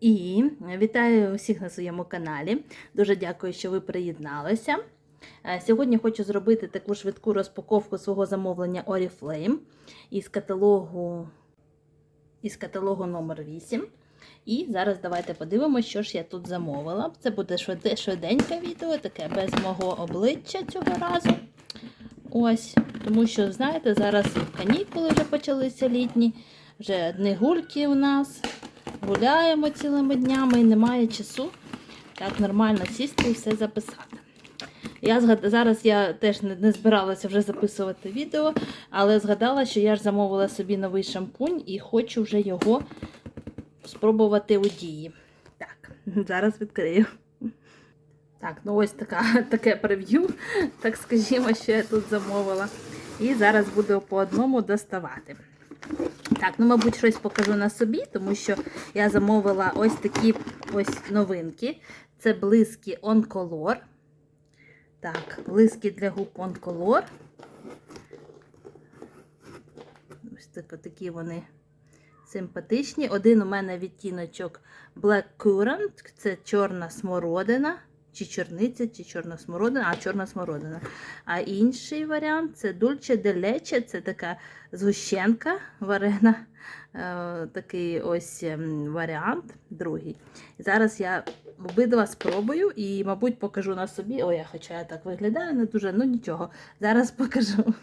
І вітаю всіх на своєму каналі. Дуже дякую, що ви приєдналися. Е, Сьогодні хочу зробити таку швидку розпаковку свого замовлення Oriflame із каталогу, із каталогу номер 8. І зараз давайте подивимося, що ж я тут замовила. Це буде швиденьке відео, таке без мого обличчя цього разу. Ось, тому що, знаєте, зараз канікули вже почалися літні, вже дні гульки у нас. Гуляємо цілими днями і немає часу так нормально сісти і все записати. Я згад... Зараз я теж не, збиралася вже записувати відео, але згадала, що я ж замовила собі новий шампунь і хочу вже його спробувати у дії. Так, зараз відкрию. Так, ну ось така, таке прев'ю, так скажімо, що я тут замовила. І зараз буду по одному доставати. Так, ну, мабуть, щось покажу на собі, тому що я замовила ось такі ось новинки. Це блиски Oncolor. Так, блиски для губ Oncolor. Ось так, такі вони симпатичні. Один у мене відтіночок Black Currant, це чорна смородина. Чи чорниця, чи чорна смородина, а чорна смородина. А інший варіант це de Leche, це така згущенка варена. Е, такий ось ем, варіант, другий. Зараз я обидва спробую і, мабуть, покажу на собі. Ой, хоча я так виглядаю, не дуже, ну нічого. Зараз покажу.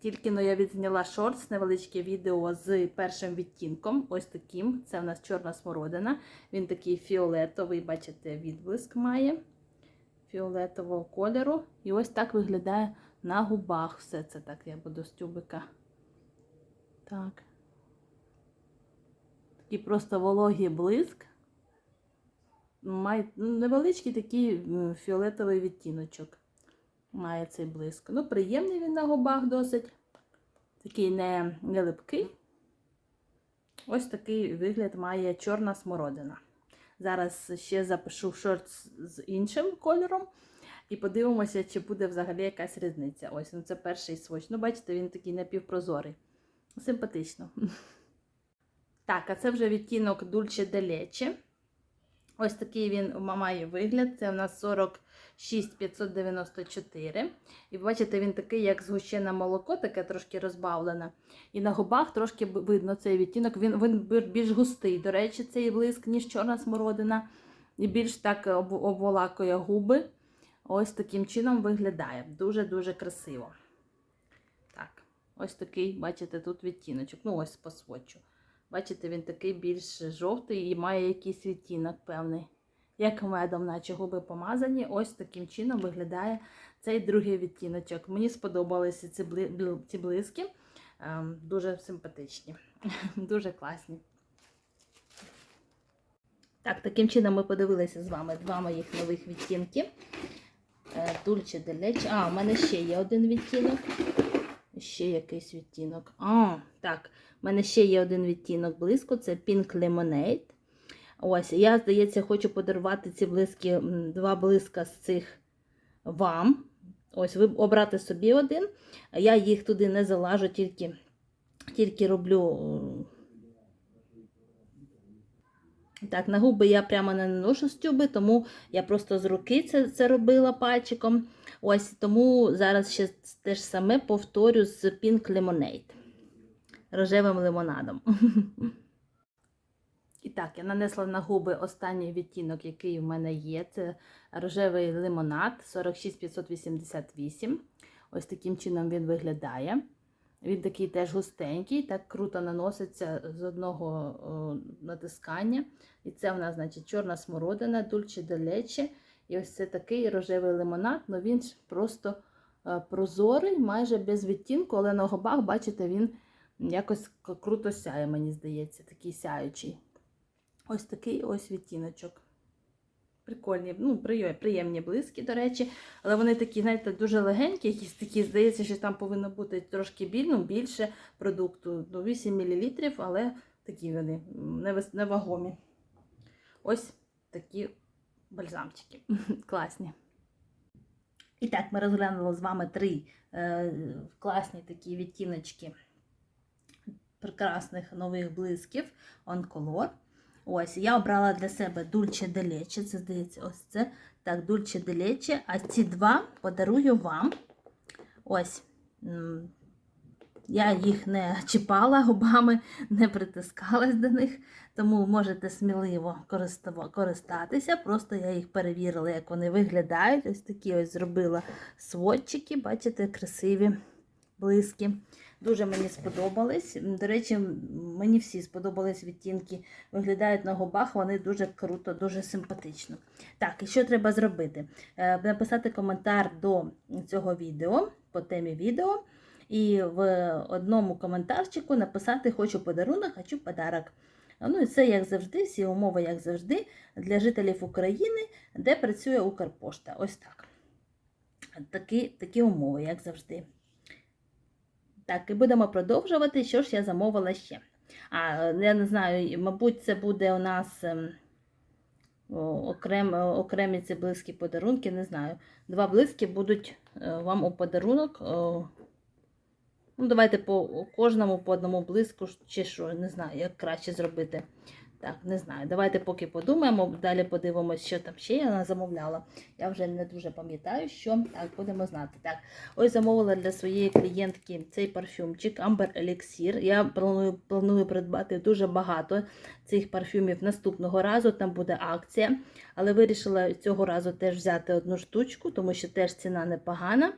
Тільки но я відзняла шортс, невеличке відео з першим відтінком. Ось таким. Це в нас чорна смородина. Він такий фіолетовий, бачите, відблиск має фіолетового кольору. І ось так виглядає на губах. Все це так я буду з тюбика. Так. Такий просто вологий блиск. Має невеличкий такий фіолетовий відтіночок. Має цей блиск. Ну, приємний він на губах досить. Такий не, не липкий. Ось такий вигляд має чорна смородина. Зараз ще запишу шорт з іншим кольором. І подивимося, чи буде взагалі якась різниця. Ось, ну це перший своч. Ну, бачите, він такий напівпрозорий. Симпатично. Так, а це вже відтінок Dulce de Leche. Ось такий він має вигляд. Це у нас 46594. І бачите, він такий, як згущене молоко, таке трошки розбавлене. І на губах трошки видно цей відтінок. Він, він більш густий. До речі, цей блиск, ніж чорна смородина. І більш так обволакує губи. Ось таким чином виглядає. Дуже-дуже красиво. Так, ось такий, бачите, тут відтіночок. Ну, ось по сводчу. Бачите, він такий більш жовтий і має якийсь відтінок певний. Як медом, наче губи помазані, ось таким чином виглядає цей другий відтіночок. Мені сподобалися ці, ці блиски. Ем, дуже симпатичні, дуже класні. Так, таким чином ми подивилися з вами два моїх нових відтінки. Е, de Leche. А, у мене ще є один відтінок. Ще якийсь відтінок. А, так. У мене ще є один відтінок блиску, це Pink Lemonade. Ось, я, здається, хочу подарувати ці м, два блиска з цих вам. Ось, ви обрати собі один. Я їх туди не залажу, тільки, тільки роблю. Так, на губи я прямо не наношу з тюби, тому я просто з руки це, це робила пальчиком. Ось тому зараз ще те ж саме повторю з Pink Lemonade. Рожевим лимонадом. І так, я нанесла на губи останній відтінок, який в мене є. Це рожевий лимонад 46588. Ось таким чином він виглядає. Він такий теж густенький, так круто наноситься з одного натискання. І це в нас, значить, чорна смородина, дульче де лече. І ось це такий рожевий лимонад, але він ж просто е, прозорий, майже без відтінку, але на губах, бачите, він якось круто сяє, мені здається, такий сяючий. Ось такий ось відтіночок. Прикольні, ну, приємні блиски, до речі, але вони такі, знаєте, дуже легенькі, якісь такі, здається, що там повинно бути трошки біль, ну, більше продукту, до 8 мл, але такі вони невагомі. Ось такі бальзамчики. Класні. І так, ми розглянули з вами три е, класні такі відтіночки прекрасних нових блисків Oncolor. Ось, я обрала для себе Дульче Делече, це здається, ось це. Так, Дульче Делече. А ці два подарую вам. Ось. Я їх не чіпала губами, не притискалась до них, тому можете сміливо користатися. Просто я їх перевірила, як вони виглядають. Ось такі ось зробила сводчики, бачите, красиві блиски. Дуже мені сподобались. До речі, мені всі сподобались відтінки. Виглядають на губах, вони дуже круто, дуже симпатично. Так, і що треба зробити? Е, Написати коментар до цього відео по темі відео. І в одному коментарчику написати Хочу подарунок, хочу подарок. Ну і це, як завжди, всі умови, як завжди, для жителів України, де працює Укрпошта. Ось так. Такі, такі умови, як завжди. Так, і будемо продовжувати. Що ж я замовила ще? А, я не знаю, мабуть, це буде у нас ем, окрем, окремі ці близькі подарунки, не знаю. Два близькі будуть е, вам у подарунок. Ну, давайте по кожному по одному блиску чи що, не знаю, як краще зробити. Так, не знаю. Давайте поки подумаємо, далі подивимось, що там ще я замовляла. Я вже не дуже пам'ятаю, що так, будемо знати. Так, ось замовила для своєї клієнтки цей парфюмчик Amber Elixir. Я планую, планую придбати дуже багато цих парфюмів наступного разу. Там буде акція. Але вирішила цього разу теж взяти одну штучку, тому що теж ціна непогана е,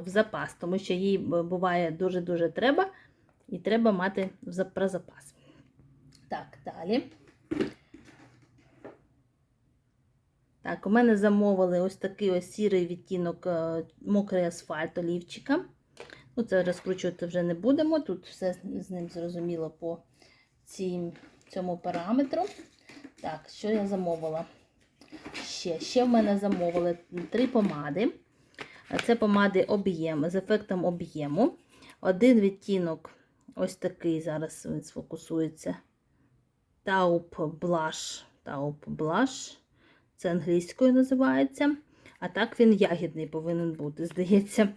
в запас, тому що їй буває дуже-дуже треба, і треба мати про запас. Так, далі. Так, у мене замовили ось такий ось сірий відтінок е, мокрий асфальт олівчика. Ну, це розкручувати вже не будемо. Тут все з- ним зрозуміло по цім, цьому параметру. Так, що я замовила? Ще, ще в мене замовили три помади. Це помади об'єм з ефектом об'єму. Один відтінок, ось такий, зараз він сфокусується. Taupe Blush. Це англійською називається. А так він ягідний повинен бути, здається.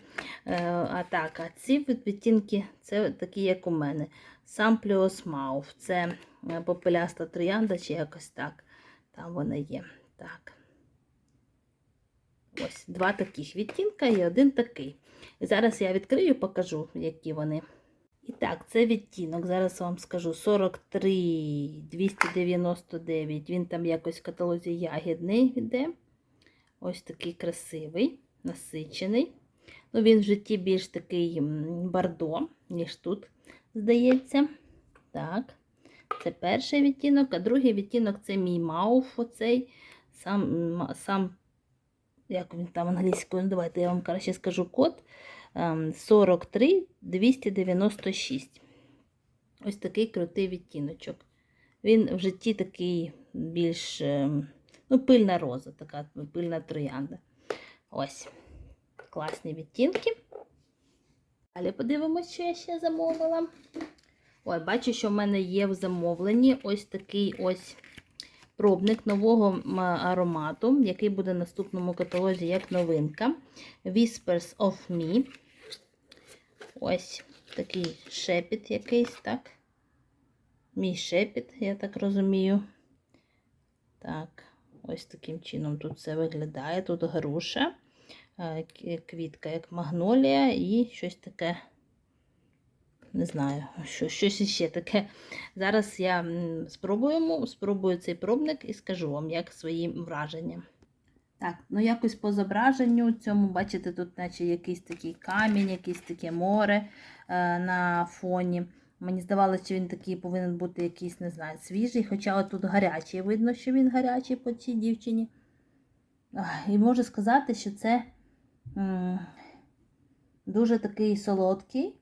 Е, А так, а ці відтінки це такі, як у мене. Samplios Mauve. Це е, попеляста троянда чи якось так. Там вона є. Так. Ось два таких відтінка і один такий. І зараз я відкрию покажу, які вони. І так, це відтінок. Зараз вам скажу 43 299. Він там якось в каталозі ягідний йде. Ось такий красивий, насичений. Ну, він в житті більш такий бордо, ніж тут, здається. Так, це перший відтінок, а другий відтінок це мій мауф. Оцей. Сам, сам як він там англійською, ну, давайте я вам краще скажу код. Ем, 43 296. Ось такий крутий відтіночок. Він в житті такий більш ем, ну, пильна роза, така пильна троянда. Ось. Класні відтінки. Далі подивимось, що я ще замовила. Ой, бачу, що в мене є в замовленні ось такий ось пробник нового аромату, який буде в наступному каталозі як новинка. Whispers of Me. Ось такий шепіт якийсь, так? Мій шепіт, я так розумію. Так, ось таким чином тут все виглядає. Тут груша, е, квітка, як магнолія, і щось таке. Не знаю, що, щось іще таке. Зараз я спробуємо, спробую цей пробник і скажу вам, як свої враження. Так, ну якось по зображенню цьому, бачите, тут наче якийсь такий камінь, якесь таке море е, на фоні. Мені здавалося, що він такий повинен бути якийсь, не знаю, свіжий, хоча тут гарячий. Видно, що він гарячий по цій дівчині. І можу сказати, що це м, дуже такий солодкий.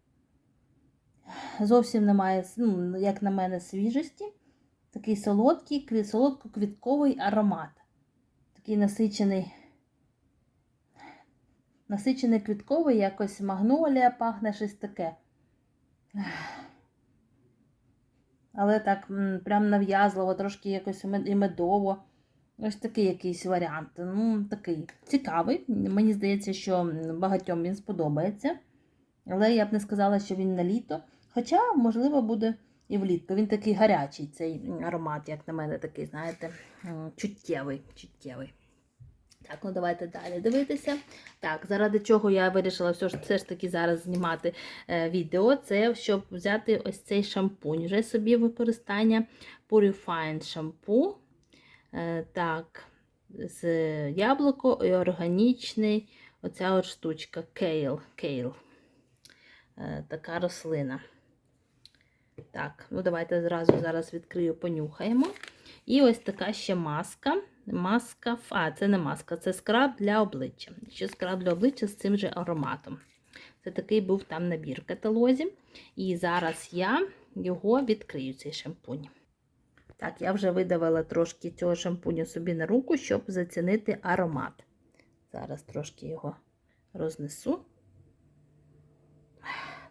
Зовсім немає, ну, як на мене, свіжості. Такий солодкий, солодко-квітковий аромат. Такий насичений, насичений квітковий, якось магнолія пахне щось таке. Але так прям нав'язливо, трошки якось і медово. Ось такий якийсь варіант. Ну, такий цікавий. Мені здається, що багатьом він сподобається. Але я б не сказала, що він на літо. Хоча, можливо, буде і влітку. Він такий гарячий, цей аромат, як на мене, такий, знаєте, чуттєвий. чуттєвий. Так, ну давайте далі дивитися. Так, заради чого я вирішила все ж, все ж таки зараз знімати е, відео, це щоб взяти ось цей шампунь. Вже собі використання Purifying шампу. Е, так, з яблуко і органічний, оця от штучка, кейл. кейл. Е, така рослина. Так, ну давайте зразу зараз відкрию, понюхаємо. І ось така ще маска. Маска, а, це не маска, це скраб для обличчя. Ще скраб для обличчя з цим же ароматом. Це такий був там набір в каталозі. І зараз я його відкрию, цей шампунь. Так, я вже видавила трошки цього шампуню собі на руку, щоб зацінити аромат. Зараз трошки його рознесу.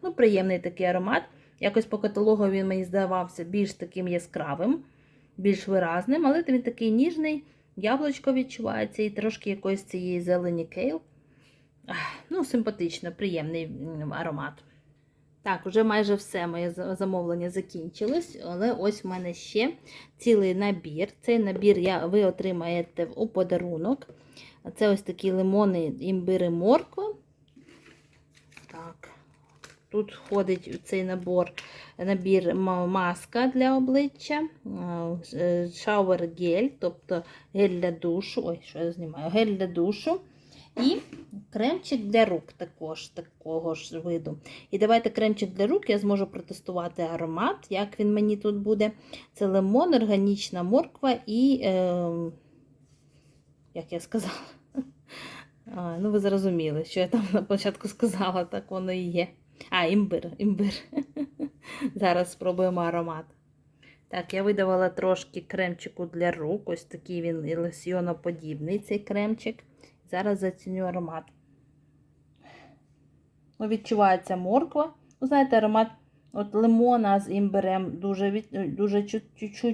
Ну, приємний такий аромат. Якось по каталогу він мені здавався більш таким яскравим, більш виразним, але він такий ніжний, яблучко відчувається і трошки якоїсь цієї зелені кейл. Ну, симпатично, приємний аромат. Так, вже майже все моє замовлення закінчилось, але ось в мене ще цілий набір. Цей набір я, ви отримаєте у подарунок. Це ось такі лимони, імбири, морква. Тут входить у цей набор набір маска для обличчя, шауер гель, тобто гель для душу. Ой, що я знімаю? Гель для душу. І кремчик для рук також такого ж виду. І давайте кремчик для рук я зможу протестувати аромат, як він мені тут буде. Це лимон, органічна морква і, е, як я сказала, а, ну ви зрозуміли, що я там на початку сказала, так воно і є. А, імбир, імбир. Зараз спробуємо аромат. Так, я видавала трошки кремчику для рук. Ось такий він лосьйоноподібний цей кремчик. Зараз заціню аромат. Ну, відчувається морква. Ну, знаєте, аромат от лимона з імбирем дуже, дуже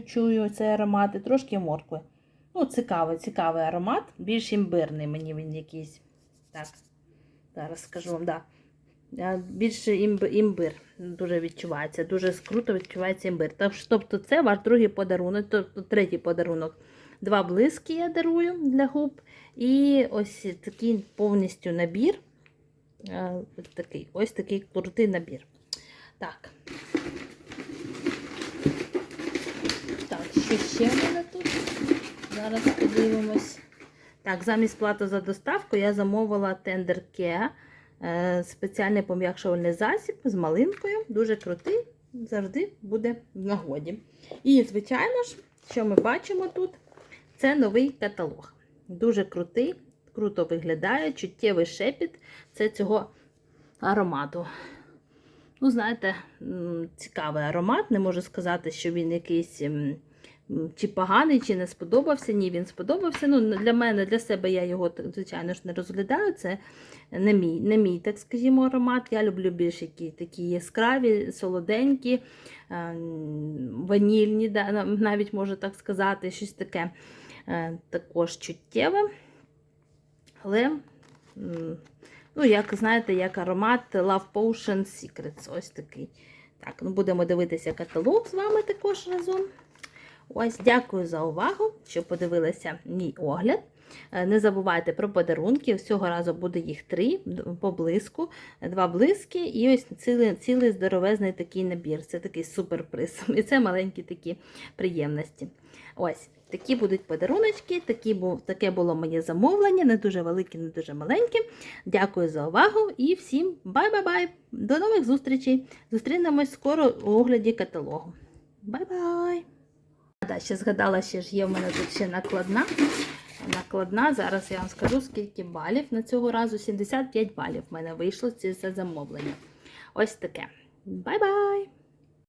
чую цей аромат і трошки моркви. Ну, цікавий, цікавий аромат. Більш імбирний мені він якийсь. Так, зараз скажу вам, да. Більше імб, імбир дуже відчувається, дуже круто відчувається імбир. Тобто це ваш другий подарунок, тобто третій подарунок. Два блиски я дарую для губ. І ось такий повністю набір. Ось такий, ось такий крутий набір. Так. Так, що ще в мене тут? Зараз подивимось. Так, замість плати за доставку я замовила Tender Care. Е, Спеціальний пом'якшувальний засіб з малинкою. Дуже крутий, завжди буде в нагоді. І, звичайно ж, що ми бачимо тут, це новий каталог. Дуже крутий, круто виглядає, чуттєвий шепіт це цього аромату. Ну, знаєте, цікавий аромат. Не можу сказати, що він якийсь чи поганий, чи не сподобався. Ні, він сподобався. Ну, для мене, для себе я його, звичайно ж, не розглядаю. Це не мій, не мій, так скажімо, аромат. Я люблю більш які такі яскраві, солоденькі, е, ванільні, навіть можу так сказати, щось таке е, також чуттєве. Але, ну, як знаєте, як аромат Love Potion Secrets. Ось такий. Так, ну будемо дивитися каталог з вами також разом. Ось, дякую за увагу, що подивилися мій огляд. Е, Не забувайте про подарунки. Всього разу буде їх три д- по блиску, два блиски і ось цілий, цілий здоровезний такий набір. Це такий суперприз. І це маленькі такі приємності. Ось. Такі будуть подаруночки, такі, таке було моє замовлення, не дуже велике, не дуже маленьке. Дякую за увагу і всім бай-бай-бай! До нових зустрічей! Зустрінемось скоро у огляді каталогу. Бай-бай! Да, ще згадала, ще ж є в мене тут ще накладна. Накладна, зараз я вам скажу, скільки балів. На цього разу 75 балів в мене вийшло це за замовлення. Ось таке. Бай-бай!